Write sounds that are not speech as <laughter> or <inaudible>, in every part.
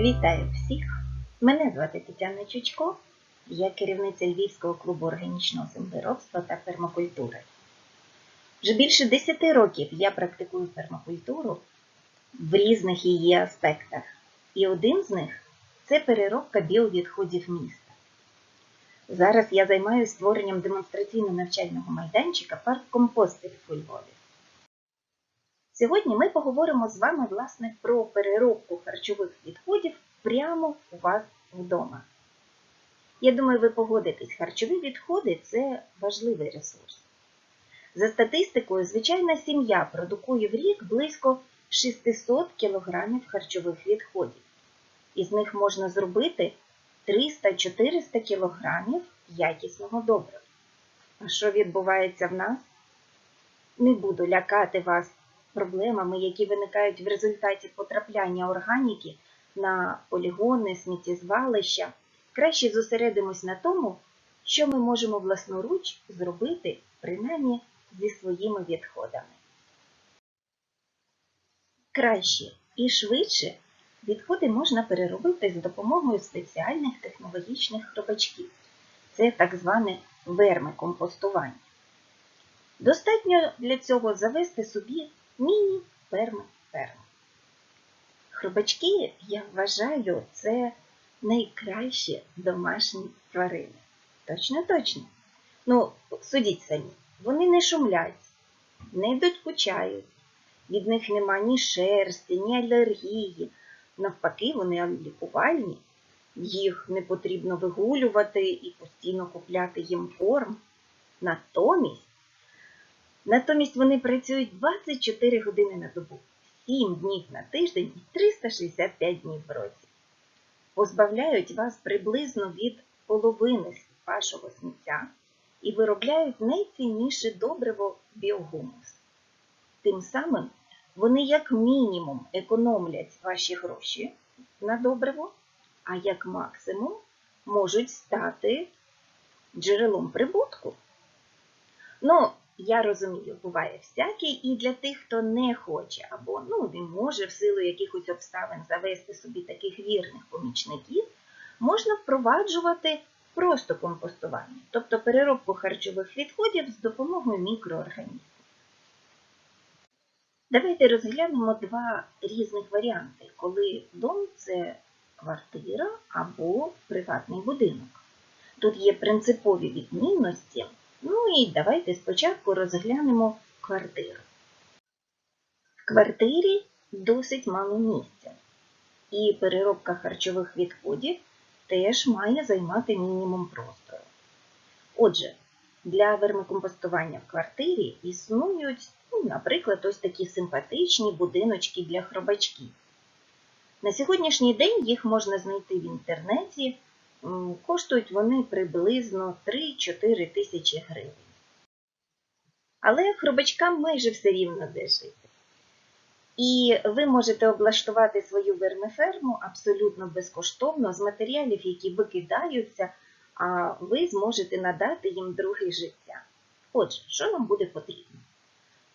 Вітаю всіх! Мене звати Тетяна Чучко, я керівниця Львівського клубу органічного землеробства та пермакультури. Вже більше 10 років я практикую пермакультуру в різних її аспектах, і один з них це переробка біовідходів міста. Зараз я займаюся створенням демонстраційно-навчального майданчика парк компостів у Львові. Сьогодні ми поговоримо з вами власне про переробку харчових відходів прямо у вас вдома. Я думаю, ви погодитесь, харчові відходи це важливий ресурс. За статистикою, звичайна сім'я продукує в рік близько 600 кг харчових відходів. Із них можна зробити 300-400 кг якісного добрива. А що відбувається в нас? Не буду лякати вас проблемами, які виникають в результаті потрапляння органіки на полігони, сміттєзвалища. Краще зосередимось на тому, що ми можемо власноруч зробити, принаймні зі своїми відходами. Краще і швидше відходи можна переробити з допомогою спеціальних технологічних хробачків. Це так зване вермикомпостування. Достатньо для цього завести собі міні-ферми-ферми. Хробачки, я вважаю, це найкращі домашні тварини. Точно, точно. Ну, судіть самі, вони не шумлять, не докучають, від них нема ні шерсті, ні алергії. Навпаки, вони лікувальні, їх не потрібно вигулювати і постійно купляти їм корм. Натомість Натомість вони працюють 24 години на добу, 7 днів на тиждень і 365 днів в році. Позбавляють вас приблизно від половини вашого сміття і виробляють найцінніше добриво біогумус. Тим самим вони як мінімум економлять ваші гроші на добриво, а як максимум можуть стати джерелом прибутку. Ну, я розумію, буває всякий, і для тих, хто не хоче або ну, не може в силу якихось обставин завести собі таких вірних помічників, можна впроваджувати просто компостування, тобто переробку харчових відходів з допомогою мікроорганізмів. Давайте розглянемо два різних варіанти, коли дом це квартира або приватний будинок. Тут є принципові відмінності. Ну і давайте спочатку розглянемо квартиру. В квартирі досить мало місця, і переробка харчових відходів теж має займати мінімум простору. Отже, для вермикомпостування в квартирі існують, ну, наприклад, ось такі симпатичні будиночки для хробачків. На сьогоднішній день їх можна знайти в інтернеті. Коштують вони приблизно 3-4 тисячі гривень. Але хробачкам майже все рівно де жити. І ви можете облаштувати свою вермиферму абсолютно безкоштовно з матеріалів, які викидаються, а ви зможете надати їм друге життя. Отже, що вам буде потрібно?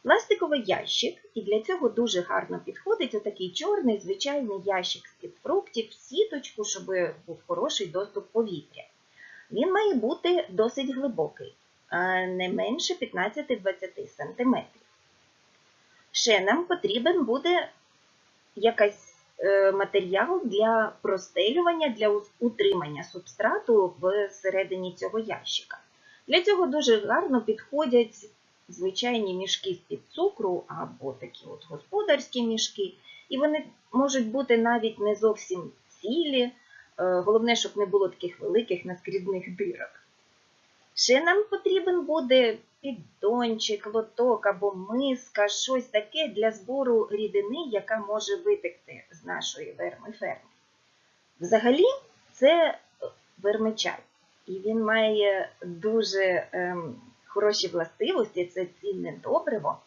Пластиковий ящик, і для цього дуже гарно підходить отакий чорний звичайний ящик з-під фруктів, сіточку, щоб був хороший доступ повітря. Він має бути досить глибокий, не менше 15-20 см. Ще нам потрібен буде якийсь е, матеріал для простелювання, для утримання субстрату всередині цього ящика. Для цього дуже гарно підходять звичайні мішки з-під цукру або такі от господарські мішки. І вони можуть бути навіть не зовсім цілі. Е, головне, щоб не було таких великих наскрізних дирок. Ще нам потрібен буде піддончик, лоток або миска, щось таке для збору рідини, яка може витекти з нашої верми-ферми. Взагалі, це вермичай. І він має дуже ем, хороші властивості, це цінне добриво,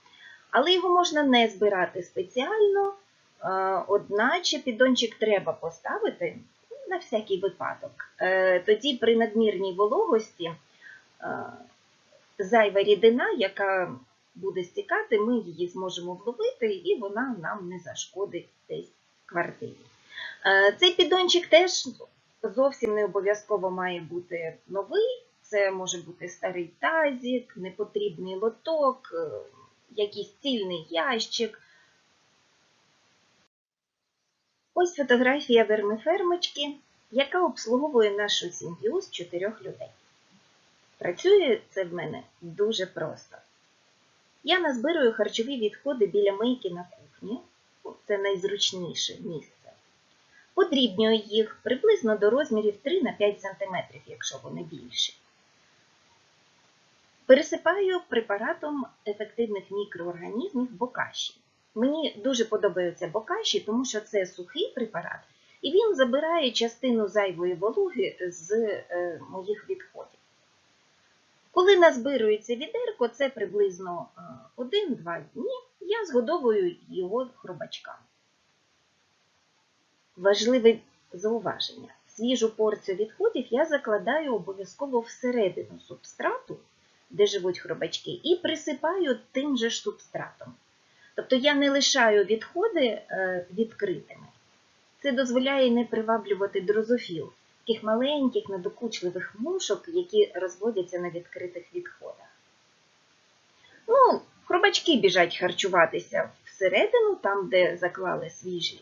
але його можна не збирати спеціально, е, одначе піддончик треба поставити на всякий випадок. Е, тоді при надмірній вологості е, зайва рідина, яка буде стікати, ми її зможемо вловити, і вона нам не зашкодить десь в квартирі. Цей піддончик теж зовсім не обов'язково має бути новий. Це може бути старий тазік, непотрібний лоток, е, якийсь цільний ящик. Ось фотографія вермифермочки, яка обслуговує нашу сім'ю з чотирьох людей. Працює це в мене дуже просто. Я назбирую харчові відходи біля мийки на кухні. Це найзручніше місце. Подрібнюю їх приблизно до розмірів 3 на 5 см, якщо вони більші. Пересипаю препаратом ефективних мікроорганізмів бокаші. Мені дуже подобаються бокаші, тому що це сухий препарат, і він забирає частину зайвої вологи з е, моїх відходів. Коли назбирується відерко, це приблизно 1-2 дні, я згодовую його хробачкам. Важливе зауваження. Свіжу порцію відходів я закладаю обов'язково всередину субстрату, де живуть хробачки, і присипаю тим же ж субстратом. Тобто я не лишаю відходи е, відкритими. Це дозволяє не приваблювати дрозофіл, таких маленьких, недокучливих мушок, які розводяться на відкритих відходах. Ну, хробачки біжать харчуватися всередину, там, де заклали свіжі,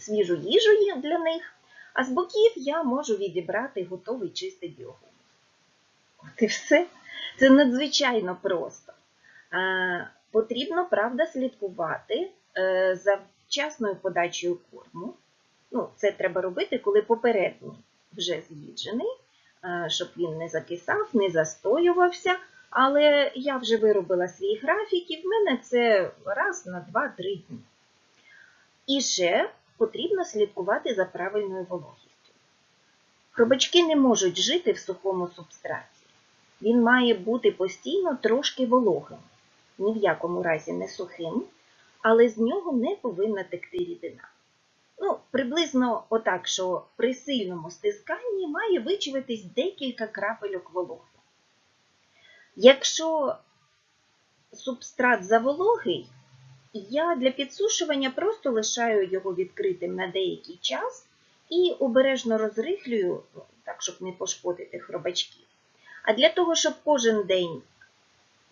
свіжу їжу для них, а з боків я можу відібрати готовий чистий біогумус. От і все. Це надзвичайно просто. Е, Потрібно, правда, слідкувати е, за вчасною подачею корму. Ну, Це треба робити, коли попередній вже з'їджений, е, щоб він не закисав, не застоювався. Але я вже виробила свій графік, і в мене це раз на 2-3 дні. І ще потрібно слідкувати за правильною вологістю. Хробачки не можуть жити в сухому субстраті. Він має бути постійно трошки вологим, ні в якому разі не сухим, але з нього не повинна текти рідина. Ну, Приблизно отак, що при сильному стисканні має вичуватись декілька крапельок вологи. Якщо субстрат завологий, я для підсушування просто лишаю його відкритим на деякий час і обережно розрихлюю, так, щоб не пошкодити хробачки. А для того, щоб кожен день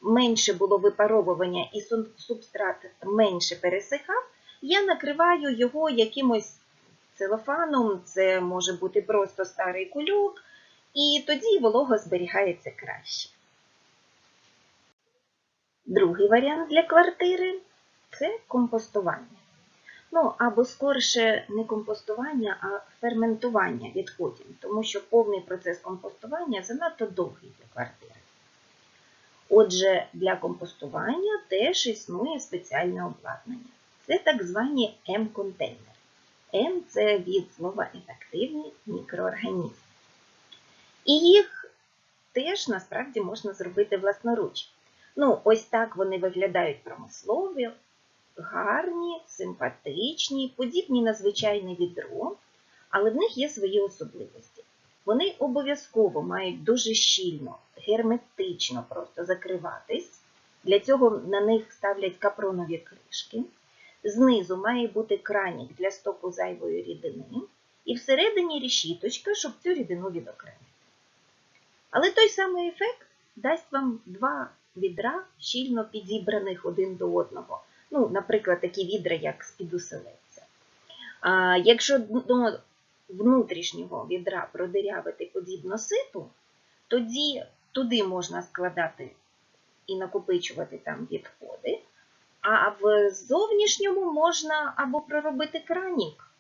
менше було випаровування і субстрат менше пересихав, я накриваю його якимось целофаном, це може бути просто старий кульок, і тоді волога зберігається краще. Другий варіант для квартири це компостування. Ну, або скорше не компостування, а ферментування відходів, тому що повний процес компостування занадто довгий для квартири. Отже, для компостування теж існує спеціальне обладнання. Це так звані М-контейнери. М це від слова ефективні мікроорганізми. І їх теж насправді можна зробити власноруч. Ну, ось так вони виглядають промислові, гарні, симпатичні, подібні на звичайне відро, але в них є свої особливості. Вони обов'язково мають дуже щільно, герметично просто закриватись. Для цього на них ставлять капронові кришки. Знизу має бути кранік для стоку зайвої рідини, і всередині рішіточка, щоб цю рідину відокремити. Але той самий ефект дасть вам два відра, щільно підібраних один до одного. Ну, Наприклад, такі відра, як з-під Якщо до внутрішнього відра продирявити подібно ситу, тоді туди можна складати і накопичувати там відходи, а в зовнішньому можна або проробити кранік,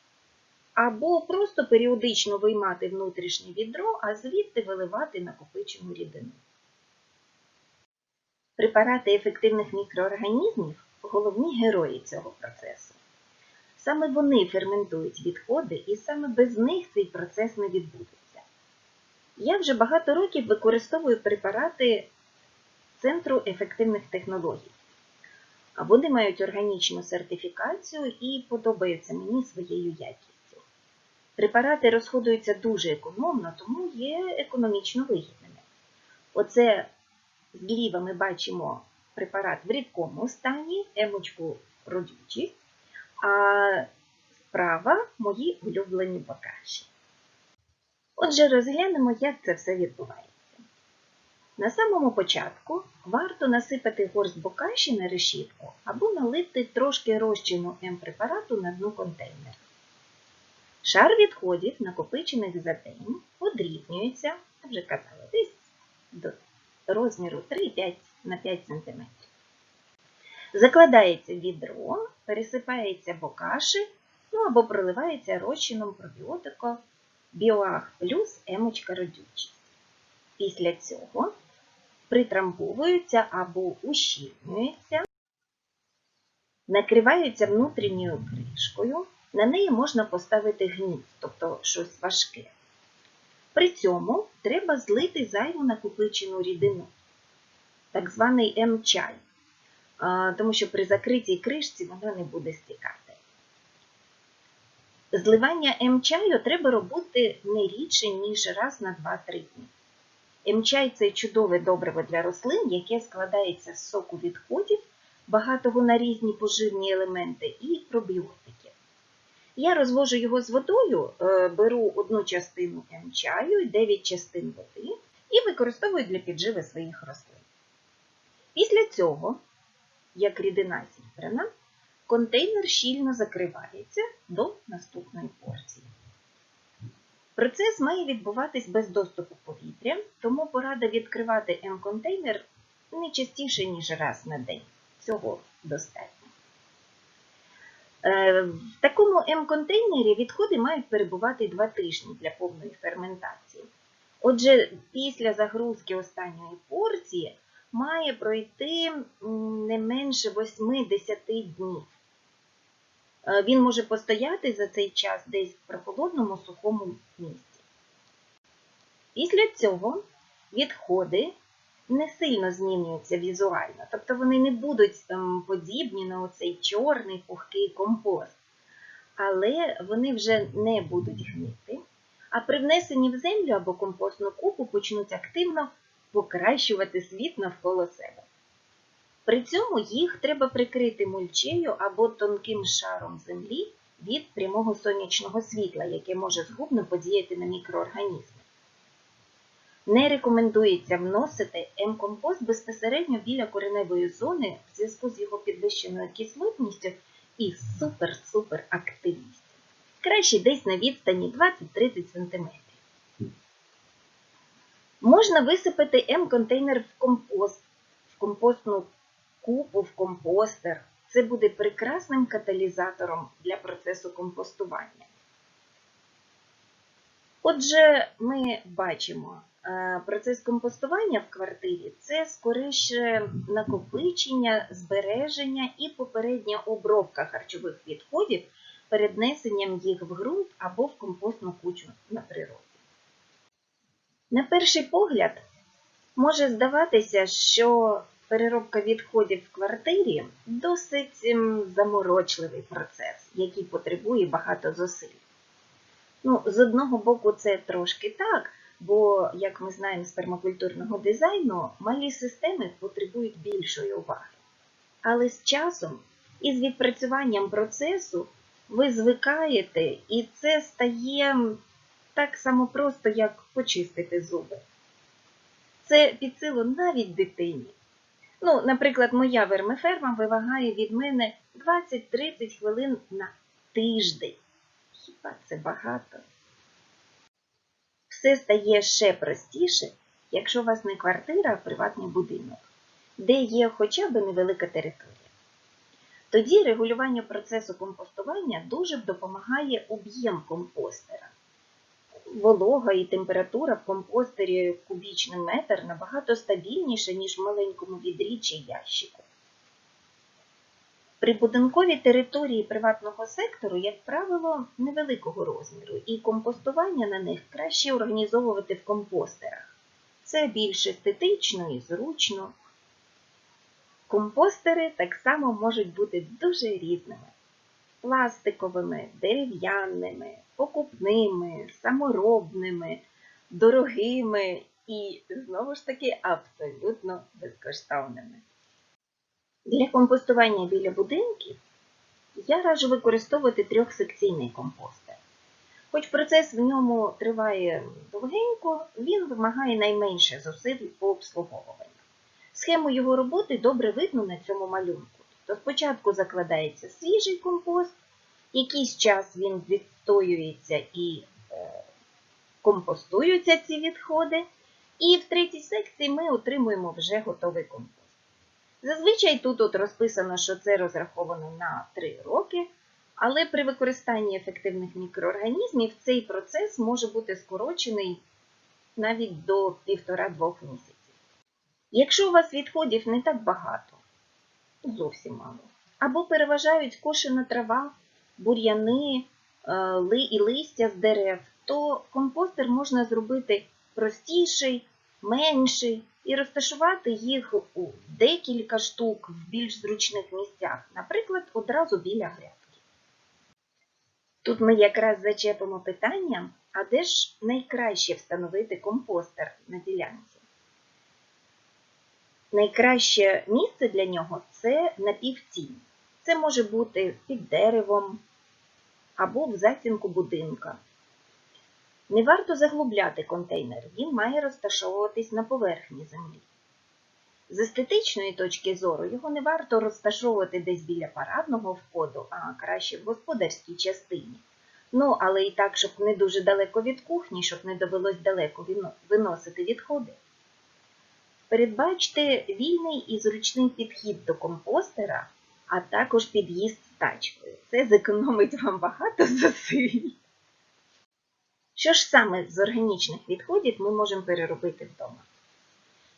або просто періодично виймати внутрішнє відро, а звідти виливати накопичену рідину. Препарати ефективних мікроорганізмів головні герої цього процесу. Саме вони ферментують відходи, і саме без них цей процес не відбудеться. Я вже багато років використовую препарати Центру ефективних технологій. Вони мають органічну сертифікацію і подобаються мені своєю якістю. Препарати розходуються дуже економно, тому є економічно вигідними. Оце зліва ми бачимо препарат в рідкому стані, емочку родючість, а справа мої улюблені бокаші. Отже, розглянемо, як це все відбувається. На самому початку варто насипати горсть бокаші на решітку або налити трошки розчину М-препарату на дно контейнера. Шар відходів, накопичених за день, подрібнюється, вже казала, десь до розміру 3-5 на 5 см. Закладається відро, пересипається бокаші, ну або проливається розчином пробіотику Біоаг плюс емочка родючість. Після цього притрамбовуються або ущільнюються, накриваються внутрішньою кришкою, на неї можна поставити гніт, тобто щось важке. При цьому треба злити зайву накопичену рідину, так званий М-чай, тому що при закритій кришці вона не буде стікати. Зливання М-чаю треба робити не рідше, ніж раз на 2-3 дні. М-чай – це чудове добриво для рослин, яке складається з соку відходів, багатого на різні поживні елементи і пробіотики. Я розвожу його з водою, е, беру одну частину М-чаю і 9 частин води і використовую для підживи своїх рослин. Після цього, як рідина зібрана, контейнер щільно закривається до наступної порції. Процес має відбуватись без доступу повітря, тому порада відкривати М-контейнер не частіше, ніж раз на день. Цього достатньо. Е, В такому М-контейнері відходи мають перебувати 2 тижні для повної ферментації. Отже, після загрузки останньої порції має пройти не менше 8-10 днів. Е, Він може постояти за цей час десь в прохолодному сухому місці. Після цього відходи не сильно змінюються візуально, тобто вони не будуть ем, подібні на оцей чорний пухкий компост, але вони вже не будуть гнити, а при внесенні в землю або компостну купу почнуть активно покращувати світ навколо себе. При цьому їх треба прикрити мульчею або тонким шаром землі від прямого сонячного світла, яке може згубно подіяти на мікроорганізми. Не рекомендується вносити М-компост безпосередньо біля кореневої зони в зв'язку з його підвищеною кислотністю і супер-супер активністю. Краще десь на відстані 20-30 см. Можна висипати М-контейнер в компост, в компостну купу, в компостер. Це буде прекрасним каталізатором для процесу компостування. Отже, ми бачимо, процес компостування в квартирі це скоріше накопичення, збереження і попередня обробка харчових відходів перед внесенням їх в ґрунт або в компостну кучу на природі. На перший погляд, може здаватися, що переробка відходів в квартирі досить ем, заморочливий процес, який потребує багато зусиль. Ну, з одного боку, це трошки так, бо, як ми знаємо з пермакультурного дизайну, малі системи потребують більшої уваги. Але з часом і з відпрацюванням процесу ви звикаєте, і це стає так само просто, як почистити зуби. Це під силу навіть дитині. Ну, наприклад, моя вермиферма вимагає від мене 20-30 хвилин на тиждень. Хіба це багато? Все стає ще простіше, якщо у вас не квартира, а приватний будинок, де є хоча б невелика територія. Тоді регулювання процесу компостування дуже допомагає об'єм компостера. Волога і температура в компостері кубічний метр набагато стабільніша, ніж в маленькому відрі чи ящику. Прибудинкові території приватного сектору, як правило, невеликого розміру, і компостування на них краще організовувати в компостерах. Це більш естетично і зручно. Компостери так само можуть бути дуже різними: пластиковими, дерев'яними, покупними, саморобними, дорогими і, знову ж таки, абсолютно безкоштовними. Для компостування біля будинків я раджу використовувати трьохсекційний компостер. Хоч процес в ньому триває довгенько, він вимагає найменше зусиль по обслуговуванню. Схему його роботи добре видно на цьому малюнку. Тобто спочатку закладається свіжий компост, якийсь час він відстоюється і е, компостуються ці відходи, і в третій секції ми отримуємо вже готовий компост. Зазвичай тут от розписано, що це розраховано на 3 роки, але при використанні ефективних мікроорганізмів цей процес може бути скорочений навіть до 1,5-2 місяців. Якщо у вас відходів не так багато, зовсім мало, або переважають кошена трава, бур'яни е, і листя з дерев, то компостер можна зробити простіший, менший і розташувати їх у декілька штук в більш зручних місцях, наприклад, одразу біля грядки. Тут ми якраз зачепимо питання, а де ж найкраще встановити компостер на ділянці? Найкраще місце для нього це напівтінь. Це може бути під деревом або в затінку будинка. Не варто заглубляти контейнер, він має розташовуватись на поверхні землі. З естетичної точки зору його не варто розташовувати десь біля парадного входу, а краще в господарській частині. Ну, але і так, щоб не дуже далеко від кухні, щоб не довелось далеко виносити відходи. Передбачте вільний і зручний підхід до компостера, а також під'їзд з тачкою. Це зекономить вам багато зусиль. Що ж саме з органічних відходів ми можемо переробити вдома?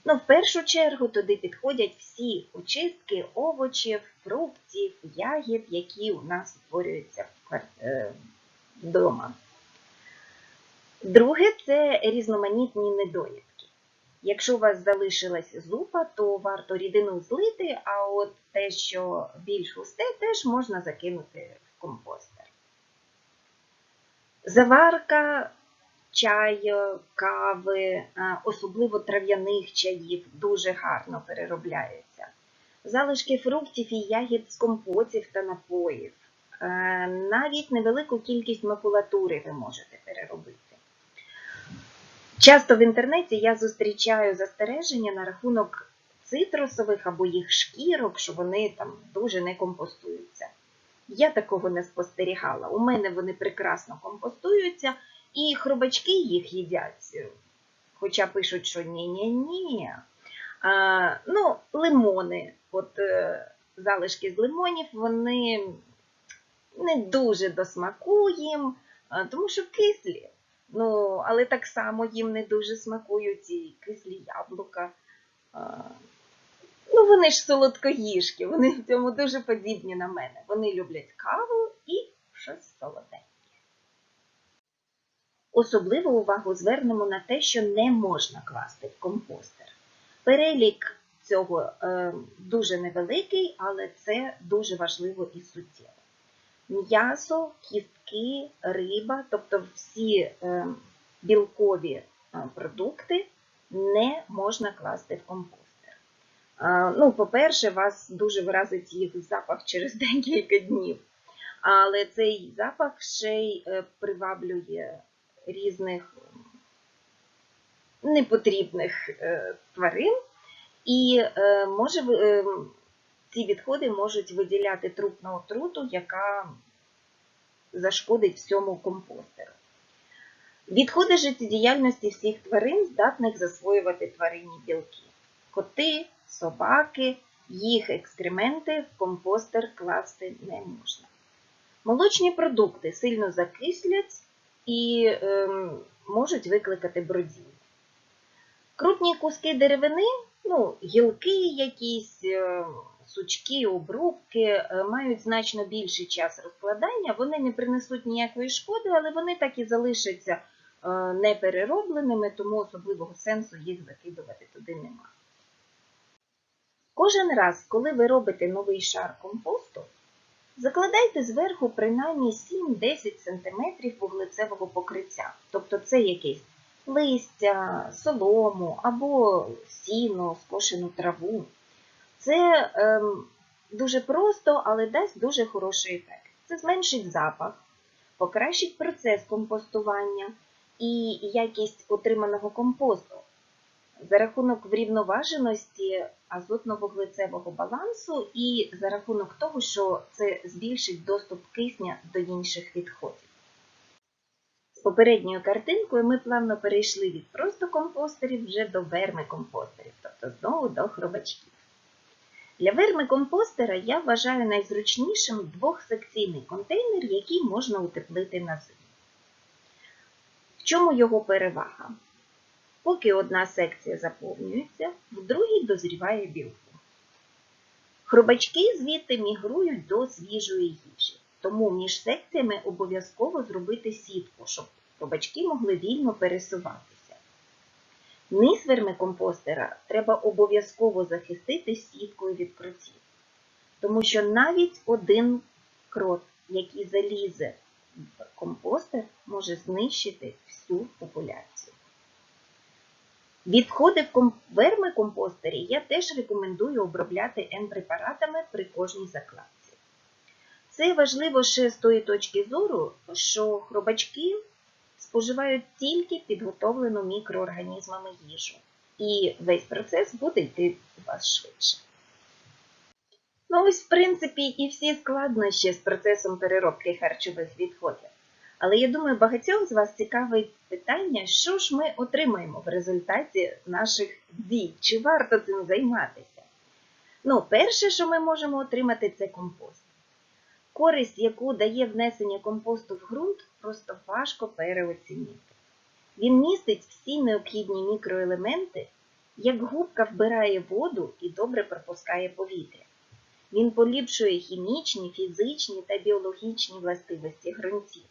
Ну, в першу чергу туди підходять всі очистки овочів, фруктів, ягід, які у нас утворюються вдома. Друге це різноманітні недоїдки. Якщо у вас залишилась зупа, то варто рідину злити, а от те, що більш густе, теж можна закинути в компостер. Заварка чаю, кави, особливо трав'яних чаїв, дуже гарно переробляються. Залишки фруктів і ягід з компотів та напоїв. Навіть невелику кількість макулатури ви можете переробити. Часто в інтернеті я зустрічаю застереження на рахунок цитрусових або їх шкірок, що вони там дуже не компостуються. Я такого не спостерігала. У мене вони прекрасно компостуються, і хробачки їх їдять. Хоча пишуть, що ні-ні-ні. Ну, лимони, от е, залишки з лимонів, вони не дуже до смаку їм, тому що кислі. Ну, але так само їм не дуже смакують і кислі яблука. Ну, вони ж солодкоїжки, вони в цьому дуже подібні на мене. Вони люблять каву і щось солоденьке. Особливу увагу звернемо на те, що не можна класти в компостер. Перелік цього е, дуже невеликий, але це дуже важливо і суттєво. М'ясо, кістки, риба, тобто всі е, білкові е, продукти не можна класти в компостер. Е, ну, По-перше, вас дуже вразить їх запах через <laughs> декілька днів. Але цей запах ще й приваблює різних непотрібних тварин і може ці відходи можуть виділяти трупну отруту, яка зашкодить всьому компостеру. Відходи життєдіяльності всіх тварин здатних засвоювати тваринні білки. Коти, собаки, їх екскременти в компостер класти не можна. Молочні продукти сильно закислять і е, можуть викликати бродіння. Крупні куски деревини, ну, гілки якісь. Е, сучки, обрубки е, мають значно більший час розкладання, вони не принесуть ніякої шкоди, але вони так і залишаться е, непереробленими, тому особливого сенсу їх закидувати туди нема. Кожен раз, коли ви робите новий шар компосту, закладайте зверху принаймні 7-10 см вуглецевого покриття. Тобто це якесь листя, солому або сіно, скошену траву. Це ем, дуже просто, але дасть дуже хороший ефект. Це зменшить запах, покращить процес компостування і якість отриманого компосту. За рахунок врівноваженості азотно-вуглецевого балансу і за рахунок того, що це збільшить доступ кисня до інших відходів. З попередньою картинкою ми плавно перейшли від просто компостерів вже до вермикомпостерів, тобто знову до хробачків. Для вермикомпостера я вважаю найзручнішим двохсекційний контейнер, який можна утеплити на зиму. В чому його перевага? Поки одна секція заповнюється, в другій дозріває білку. Хробачки звідти мігрують до свіжої їжі, тому між секціями обов'язково зробити сітку, щоб хробачки могли вільно пересуватися. Низ вермикомпостера треба обов'язково захистити сіткою від кротів, тому що навіть один крот, який залізе в компостер, може знищити всю популяцію. Відходи в ком- вермикомпостері я теж рекомендую обробляти Н-препаратами при кожній закладці. Це важливо ще з тої точки зору, що хробачки споживають тільки підготовлену мікроорганізмами їжу, і весь процес буде йти у вас швидше. Ну ось, в принципі, і всі складнощі з процесом переробки харчових відходів. Але я думаю, багатьох з вас цікавить питання, що ж ми отримаємо в результаті наших дій, чи варто цим займатися. Ну, перше, що ми можемо отримати, це компост. Користь, яку дає внесення компосту в ґрунт, просто важко переоцінити. Він містить всі необхідні мікроелементи, як губка вбирає воду і добре пропускає повітря. Він поліпшує хімічні, фізичні та біологічні властивості ґрунтів.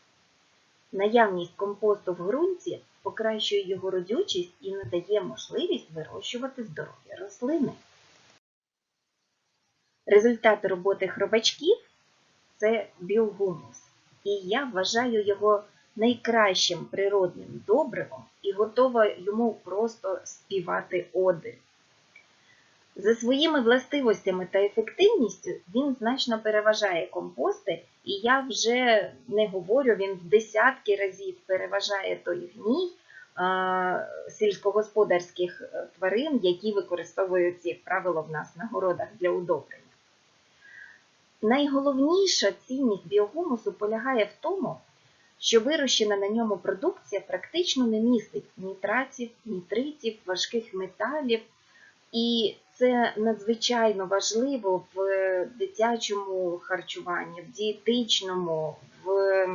Наявність компосту в ґрунті покращує його родючість і надає можливість вирощувати здорові рослини. Результат роботи хробачків це біогумус. І я вважаю його найкращим природним добривом і готова йому просто співати оди. За своїми властивостями та ефективністю він значно переважає компости, і я вже не говорю, він в десятки разів переважає той гній сільськогосподарських е, тварин, які використовуються, як правило, в нас на городах для удобрення. Найголовніша цінність біогумусу полягає в тому, що вирощена на ньому продукція практично не містить нітратів, нітритів, важких металів. І це надзвичайно важливо в дитячому харчуванні, в дієтичному, в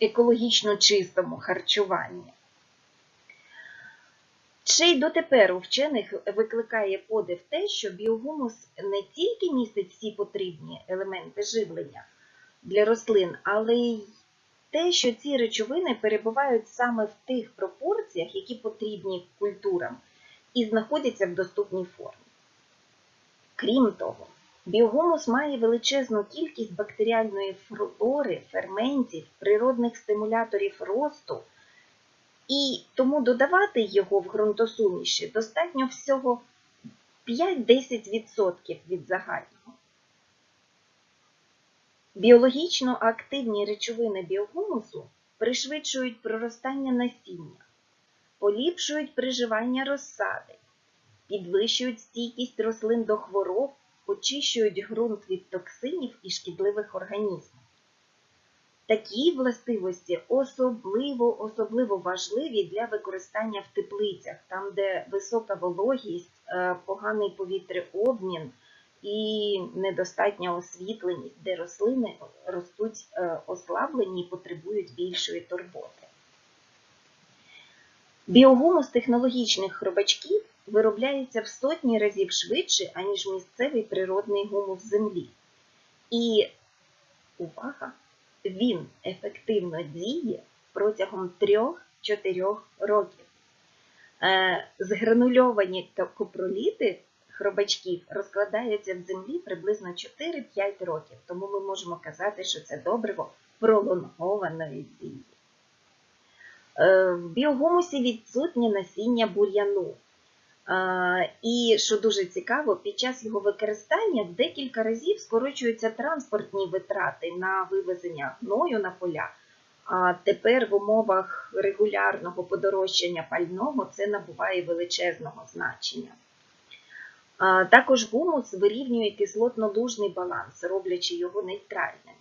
екологічно чистому харчуванні. Ще й дотепер у вчених викликає подив те, що біогумус не тільки містить всі потрібні елементи живлення для рослин, але й те, що ці речовини перебувають саме в тих пропорціях, які потрібні культурам, і знаходяться в доступній формі. Крім того, біогумус має величезну кількість бактеріальної флори, ферментів, природних стимуляторів росту, і тому додавати його в ґрунтосуміші достатньо всього 5-10% від загального. Біологічно активні речовини біогумусу пришвидшують проростання насіння, поліпшують приживання розсади, підвищують стійкість рослин до хвороб, очищують ґрунт від токсинів і шкідливих організмів. Такі властивості особливо особливо важливі для використання в теплицях, там, де висока вологість, е, поганий повітряобмін і недостатня освітленість, де рослини ростуть е, ослаблені і потребують більшої турботи. Біогумус технологічних хробачків виробляється в сотні разів швидше, аніж місцевий природний гумус землі. І увага! Він ефективно діє протягом 3-4 років. Е, Згранульовані копроліти хробачків розкладаються в землі приблизно 4-5 років, тому ми можемо казати, що це добриво пролонгованої дії. Е, В біогумусі відсутнє насіння бур'яну. І що дуже цікаво, під час його використання в декілька разів скорочуються транспортні витрати на вивезення гною на поля. А тепер в умовах регулярного подорожчання пального це набуває величезного значення. Також гумус вирівнює кислотно-лужний баланс, роблячи його нейтральним.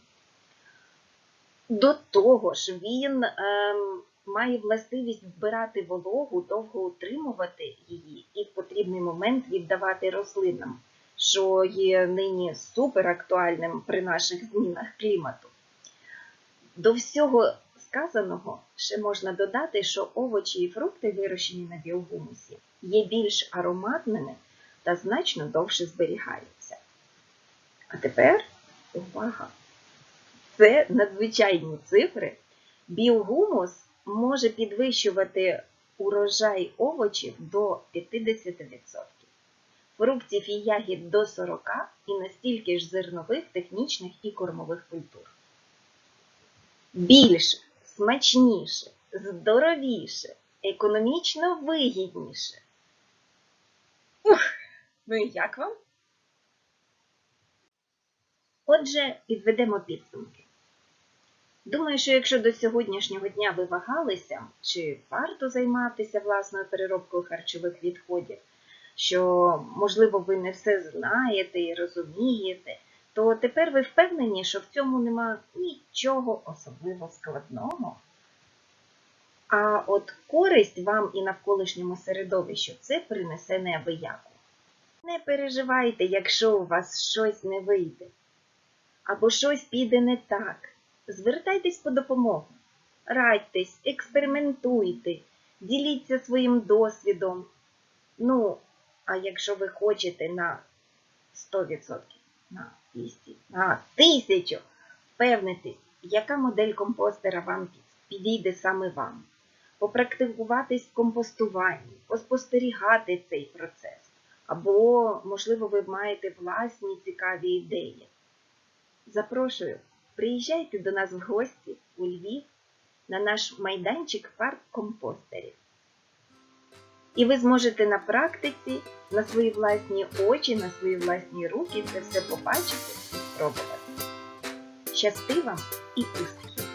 До того ж, він ем, має властивість вбирати вологу, довго утримувати її і в потрібний момент віддавати рослинам, що є нині супер актуальним при наших змінах клімату. До всього сказаного ще можна додати, що овочі і фрукти, вирощені на біогумусі, є більш ароматними та значно довше зберігаються. А тепер увага! Це надзвичайні цифри. Біогумус може підвищувати урожай овочів до 50%, фруктів і ягід до 40% і настільки ж зернових, технічних і кормових культур. Більше, смачніше, здоровіше, економічно вигідніше. Ух, ну і як вам? Отже, підведемо підсумки. Думаю, що якщо до сьогоднішнього дня ви вагалися, чи варто займатися власною переробкою харчових відходів, що, можливо, ви не все знаєте і розумієте, то тепер ви впевнені, що в цьому нема нічого особливо складного. А от користь вам і навколишньому середовищу це принесе неабияку. Не переживайте, якщо у вас щось не вийде, або щось піде не так. Звертайтесь по допомогу, радьтесь, експериментуйте, діліться своїм досвідом. Ну, а якщо ви хочете на 100%, на 200, на 1000 впевнитись, яка модель компостера вам підійде саме вам, попрактикуватись в компостуванні, поспостерігати цей процес. Або, можливо, ви маєте власні цікаві ідеї. Запрошую, приїжджайте до нас в гості у Львів на наш майданчик парк компостерів. І ви зможете на практиці, на свої власні очі, на свої власні руки це все побачити і спробувати. Щасти вам і успіхів!